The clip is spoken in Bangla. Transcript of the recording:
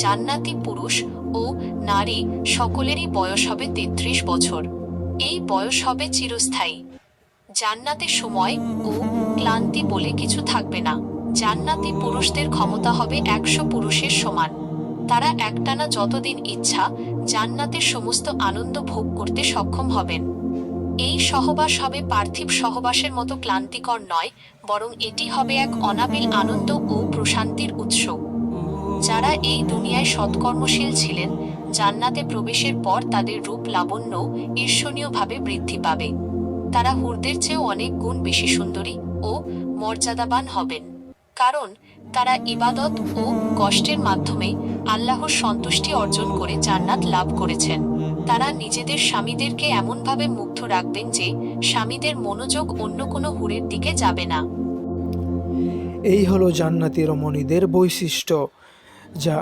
জান্নাতি পুরুষ ও নারী সকলেরই বয়স হবে তেত্রিশ বছর। এই বয়স হবে চিরস্থায়ী। জান্নাতে সময় ও ক্লান্তি বলে কিছু থাকবে না। জান্নাতি পুরুষদের ক্ষমতা হবে একশো পুরুষের সমান। তারা একটানা যতদিন ইচ্ছা জান্নাতের সমস্ত আনন্দ ভোগ করতে সক্ষম হবেন। এই সহবাস হবে পার্থিব সহবাসের মতো ক্লান্তিকর নয়, বরং এটি হবে এক অনাবিল আনন্দ ও প্রশান্তির এই দুনিয়ায় সৎকর্মশীল ছিলেন, জান্নাতে প্রবেশের পর তাদের রূপ লাবণ্য ঈর্ষণীয়ভাবে বৃদ্ধি পাবে। তারা হুরদের চেয়েও অনেক গুণ বেশি সুন্দরী ও মর্যাদাবান হবেন। কারণ তারা ইবাদত ও কষ্টের মাধ্যমে আল্লাহর সন্তুষ্টি অর্জন করে জান্নাত লাভ করেছেন। তারা নিজেদের স্বামীদেরকে এমনভাবে মুগ্ধ রাখবেন যে স্বামীদের মনোযোগ অন্য কোনো হুরের দিকে যাবে না। এই হলো জান্নাতি রমণীদের বৈশিষ্ট্য। যা